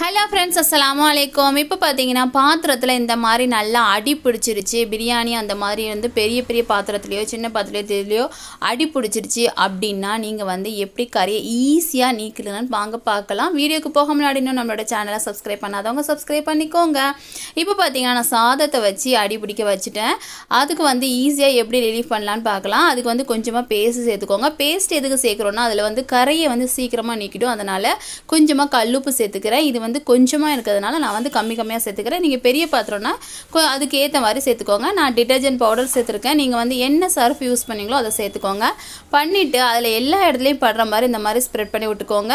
Hello friends அஸ்லாம் வலைக்கம் இப்போ பார்த்தீங்கன்னா பாத்திரத்தில் இந்த மாதிரி நல்லா அடி பிடிச்சிருச்சு. பிரியாணி அந்த மாதிரி வந்து பெரிய பெரிய பாத்திரத்துலையோ சின்ன பாத்திரத்துலையோ அடி பிடிச்சிருச்சு அப்படின்னா நீங்கள் வந்து எப்படி கறியை ஈஸியாக நீக்கலன்னு வாங்க பார்க்கலாம். வீடியோக்கு போக முன்னாடி இன்னும் நம்மளோட சேனலை சப்ஸ்கிரைப் பண்ணாதவங்க சப்ஸ்கிரைப் பண்ணிக்கோங்க. இப்போ பார்த்தீங்கன்னா நான் சாதத்தை வச்சு அடி பிடிக்க வச்சுட்டேன். அதுக்கு வந்து ஈஸியாக எப்படி ரிலீஃப் பண்ணலான்னு பார்க்கலாம். அதுக்கு வந்து கொஞ்சமாக பேஸ்ட் சேர்த்துக்கோங்க. பேஸ்ட் எதுக்கு சேர்க்குறோன்னா அதில் வந்து கரையை வந்து சீக்கிரமாக நீக்கிடும். அதனால் கொஞ்சமாக கல்லுப்பு சேர்த்துக்கிறேன். இது வந்து கொஞ்சமாக இருக்கிறதுனால நான் வந்து கம்மி கம்மியாக சேர்த்துக்கிறேன். நீங்கள் பெரிய பாத்திரம்னா அதுக்கு ஏற்ற மாதிரி சேர்த்துக்கோங்க. நான் டிட்டர்ஜென்ட் பவுடர் சேர்த்துருக்கேன். நீங்கள் வந்து என்ன சர்ஃப் யூஸ் பண்ணீங்களோ அதை சேர்த்துக்கோங்க. பண்ணிவிட்டு அதில் எல்லா இடத்துலையும் படுற மாதிரி இந்த மாதிரி ஸ்ப்ரெட் பண்ணி விட்டுக்கோங்க.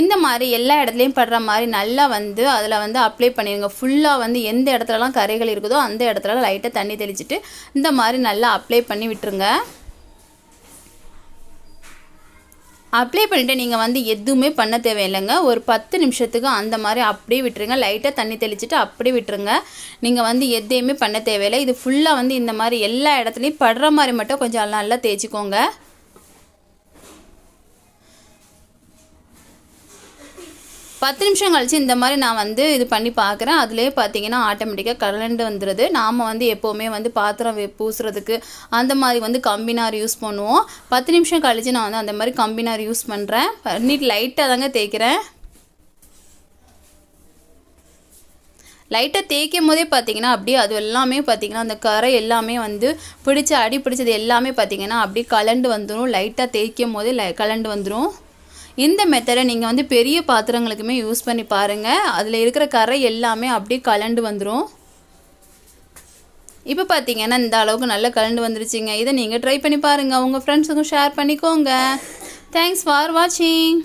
இந்த மாதிரி எல்லா இடத்துலையும் படுற மாதிரி நல்லா வந்து அதில் வந்து அப்ளை பண்ணிடுங்க ஃபுல்லாக வந்து எந்த இடத்துலலாம் கரைகள் இருக்குதோ அந்த இடத்துல லைட்டாக தண்ணி தெளிச்சுட்டு இந்த மாதிரி நல்லா அப்ளை பண்ணி விட்டுருங்க. அப்ளை பண்ணிவிட்டு நீங்கள் வந்து எதுவுமே பண்ண தேவையில்லைங்க. ஒரு பத்து நிமிஷத்துக்கு அந்த மாதிரி அப்படியே விட்டுருங்க. லைட்டாக தண்ணி தெளிச்சுட்டு அப்படியே விட்டுருங்க. நீங்கள் வந்து எதையுமே பண்ண தேவையில்லை. இது ஃபுல்லாக வந்து இந்த மாதிரி எல்லா இடத்துலையும் படுற மாதிரி மட்டும் கொஞ்சம் நல்லா தேய்ச்சிக்கோங்க. பத்து நிமிஷம் கழித்து இந்த மாதிரி நான் வந்து இது பண்ணி பார்க்குறேன். அதுலேயே பார்த்தீங்கன்னா ஆட்டோமேட்டிக்காக கலண்டு வந்துடுது நாம் வந்து எப்போவுமே வந்து பாத்திரம் பூசுறதுக்கு அந்த மாதிரி வந்து கம்பினார் யூஸ் பண்ணுவோம். பத்து நிமிஷம் கழித்து நான் வந்து அந்த மாதிரி கம்பினார் யூஸ் பண்ணுறேன் நீட் லைட்டாக தாங்க தேய்க்கிறேன். லைட்டாக தேய்க்கும் போதே பார்த்தீங்கன்னா அப்படியே அது எல்லாமே பார்த்தீங்கன்னா அந்த கரை எல்லாமே வந்து பிடிச்ச அடி பிடிச்சது எல்லாமே பார்த்தீங்கன்னா அப்படியே கலண்டு வந்துடும் லைட்டாக தேய்க்கும் போதே லை கலண்டு வந்துடும் இந்த மெத்தடை நீங்கள் வந்து பெரிய பாத்திரங்களுக்குமே யூஸ் பண்ணி பாருங்கள் அதில் இருக்கிற கரை எல்லாமே அப்படியே கலண்டு வந்துடும் இப்போ பார்த்தீங்கன்னா இந்த அளவுக்கு நல்லா கலண்டு வந்துருச்சுங்க. இதை நீங்கள் ட்ரை பண்ணி பாருங்கள் உங்கள் ஃப்ரெண்ட்ஸுக்கும் ஷேர் பண்ணிக்கோங்க. தேங்க்ஸ் ஃபார் வாட்சிங்